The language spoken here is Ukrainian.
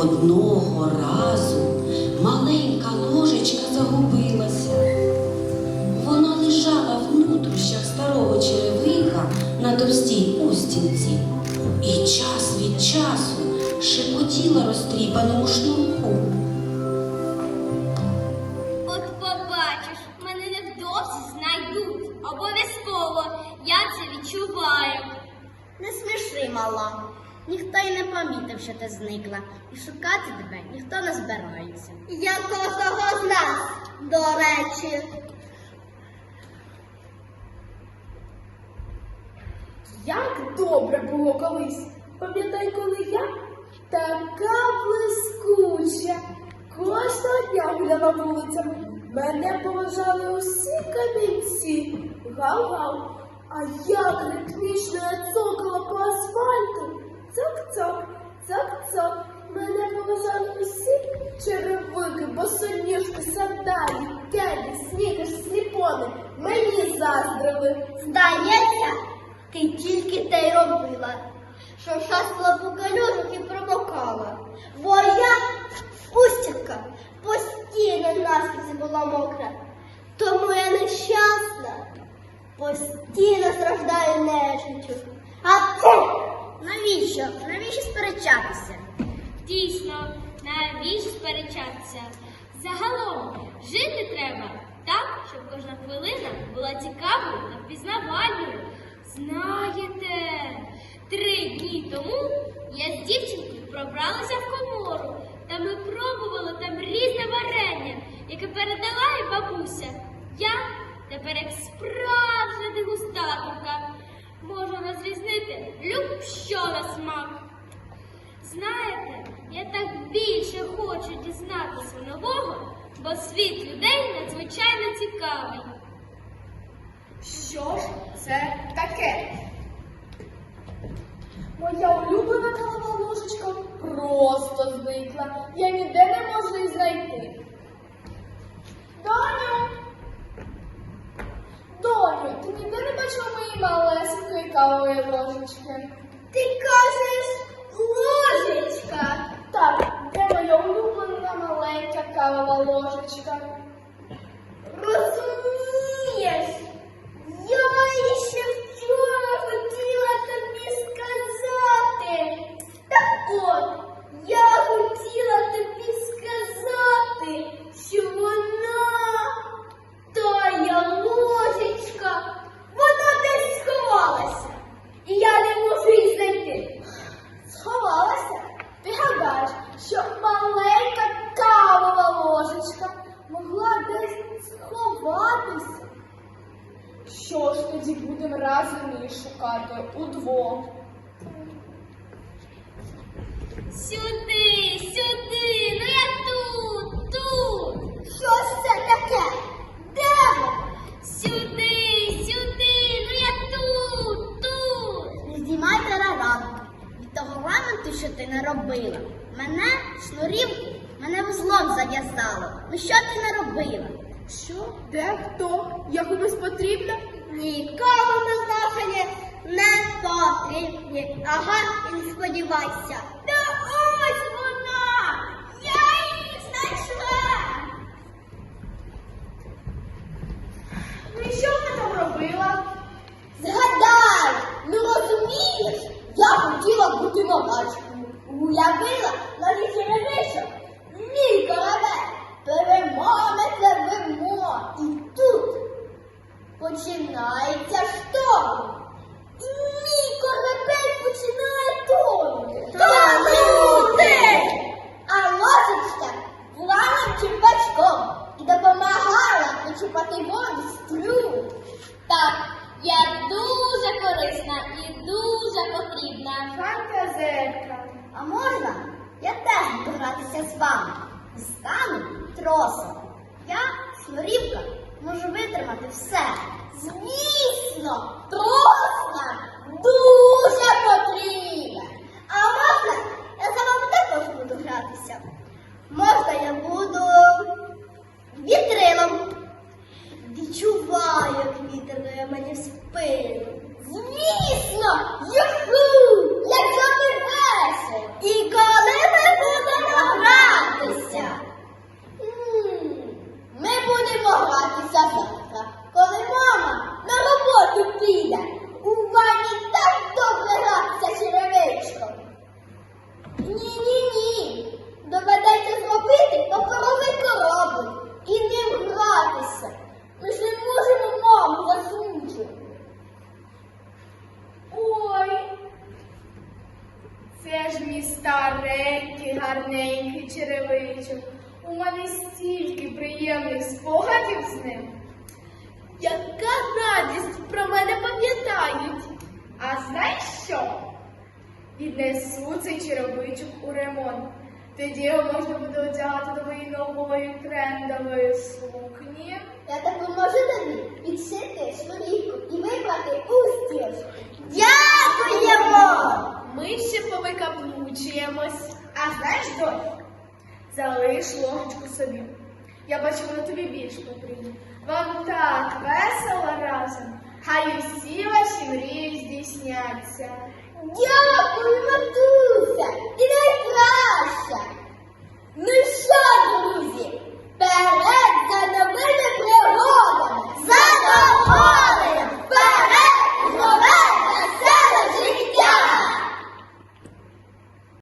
Одного разу маленька ложечка загубилася. Вона лежала в нутрощах старого черевика на товстій устінці і час від часу шепотіла розтріпаному шнурку. От побачиш, мене невдовзі знайдуть. Обов'язково. Я це відчуваю. Не сміши, мала. Ніхто й не помітив, що ти зникла, і шукати тебе ніхто не збирається. Я кожного з нас, до речі. Як добре було колись. Пам'ятай, коли я така блискуча. Кожного дня гуляла вулицями. Мене поважали усі камінці. Гав-гав. А як ритмічно я цокала по асфальту. Цок-цок, цок-цок. Мене поважали усі черевики, босоніжки, сандалі, кеди, снігер, сліпони. Мені заздрили. Здається, ти тільки те й робила, що шастала по калюжах і промокала. Бо я пустівка постійно наскільки була мокра. Тому я нещасна, постійно страждаю нежиттю. Навіщо? Навіщо сперечатися? Дійсно, навіщо сперечатися? Загалом жити треба так, щоб кожна хвилина була цікавою та впізнавальною. Знаєте, три дні тому я з дівчинкою пробралася в комору, та ми пробували там різне варення, яке передала і бабуся. Я тепер як справжня дегустаторка можу розрізнити люб-що на смак. Знаєте, я так більше хочу дізнатися нового, бо світ людей надзвичайно цікавий. Що ж це таке? Моя улюблена кавова ложечка просто зникла. Я ніде не можу її знайти. Доню! Доню, ти ніде не бачила моєї малесенької ложечки? Ти кажеш ложечка. Так, де моя улюблена маленька кавова ложечка? Розумієш, я ще вчора хотіла тобі сказати. Так от, я хотіла тобі сказати, що вона, тая ложечка, вона десь сховалася. І я не можу її знайти. Сховалася? Ти гадаєш, що маленька кавова ложечка могла десь сховатися? Що ж тоді будемо разом її шукати удвох? Сюди, сюди, ну я тут, тут. Що ж це таке? Де? Сюди, сюди, ну я тут, тут. Не знімай тарарану від того ламенту, що ти не робила. Мене шнурівку, мене вузлом зав'язало. Ну що ти не робила? Що? Де хто? Я комусь потрібна? Нікому ми знахані не потрібні. Ага, і не сподівайся. Та ось вона! Я її знайшла! Ну і що ти там робила? Згадай, ну розумієш, я хотіла бути новачкою. Уявила на черевичок. Мій корабель перемовиться вимо. І тут починається шторм. І мій корабель починає тонути. Тонути! А ложечка була над черпачком і допомагала почупати воду з трюму. Так, я дуже корисна і дуже потрібна. Фантазерка. А можна я теж погратися з вами? Стану тросом. Я, шнурівка, можу витримати все. Звісно, тросна дуже потрібна. А можна я за вами також буду гратися? Можна я буду вітрилом. Відчуваю, як вітер мені спину. писанка, коли мама на роботу піде, у ванні так добре гратися черевичком. Ні-ні ні. Доведеться зробити паперовий корабль і ним гратися. Ми ж не можемо маму засмучити. Ой, це ж мій старенький гарненький черевичок. У мене стільки приємних спогадів з ним. Яка радість про мене пам'ятають. А знаєш що? Віднесу цей черевичок у ремонт. Тоді його можна буде одягати до моєї нової трендової сукні. Я допоможу тобі підшити шнурівку і Париж ловить собі. Я бачу, на тобі більш потрібно. Вам так весело разом, хай усі ваші мрії здійсняться. Дякую, матуся, ти найкраща. Ну